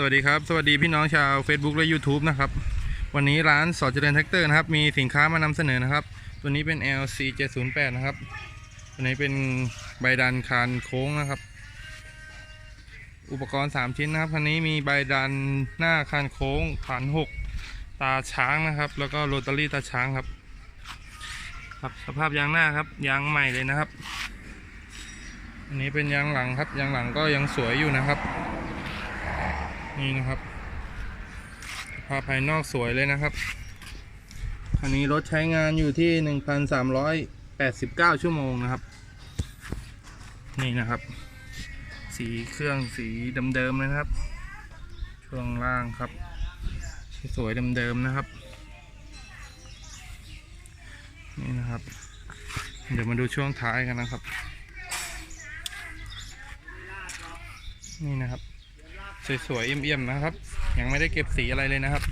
สวัสดีครับ สวัสดีพี่น้องชาว Facebook และ YouTube นะครับ วันนี้ร้านสอดเจริญแท็กเตอร์นะครับ มีสินค้ามานำเสนอนะครับ ตัวนี้เป็น LC 708นะครับ ตัวนี้เป็นใบดันคานโค้งนะครับ อุปกรณ์ 3 ชิ้นนะครับ คันนี้มีใบดันหน้าคานโค้งฐาน 6 ตาช้างนะครับ แล้วก็โรตารี่ตาช้างครับ ครับ สภาพยางหน้าครับ ยางใหม่เลยนะครับ อันนี้เป็นยางหลังครับ ยางหลังก็ยังสวยอยู่นะครับ นี่นะครับภาพภายนอกสวยเลยนะครับคันนี้รถใช้งานอยู่ที่ 1,389 ชั่วโมงนะครับ นี่นะครับ สีเครื่องสีเดิมๆเลยนะครับ ช่วงล่างครับ สวยเดิมๆนะครับ นี่นะครับ เดี๋ยวมาดูช่วงท้ายกันนะครับ นี่นะครับ สวยๆเอี่ยมๆนะครับ ยังไม่ได้เก็บสีอะไรเลยนะครับ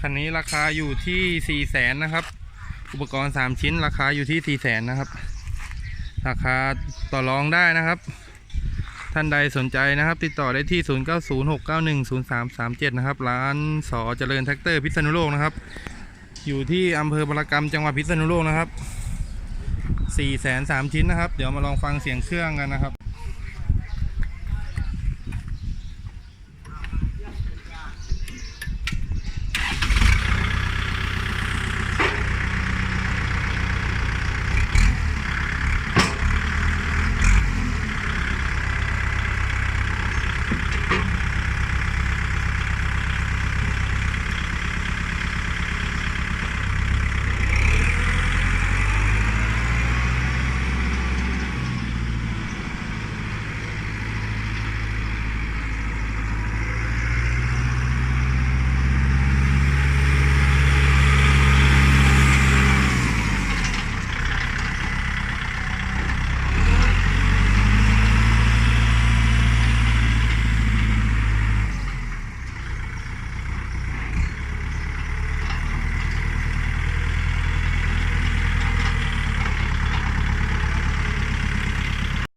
คันนี้ราคาอยู่ที่4ี่แสนนะครับ อุปกรณ์3ชิ้นราคาอยู่ที่4ี่แสนนะครับ ราคาต่อรองได้นะครับ ท่านใดสนใจนะครับ ติดต่อได้ที่ 0906910337 นะครับ ร้านสอเจริญแท็กเตอร์พิษณุโลกนะครับ อยู่ที่อำเภอบรกรรมจังหวัดพิษณุโลกนะครับ4ี่แสนสามชิ้นนะครับ เดี๋ยวมาลองฟังเสียงเครื่องกันนะครับ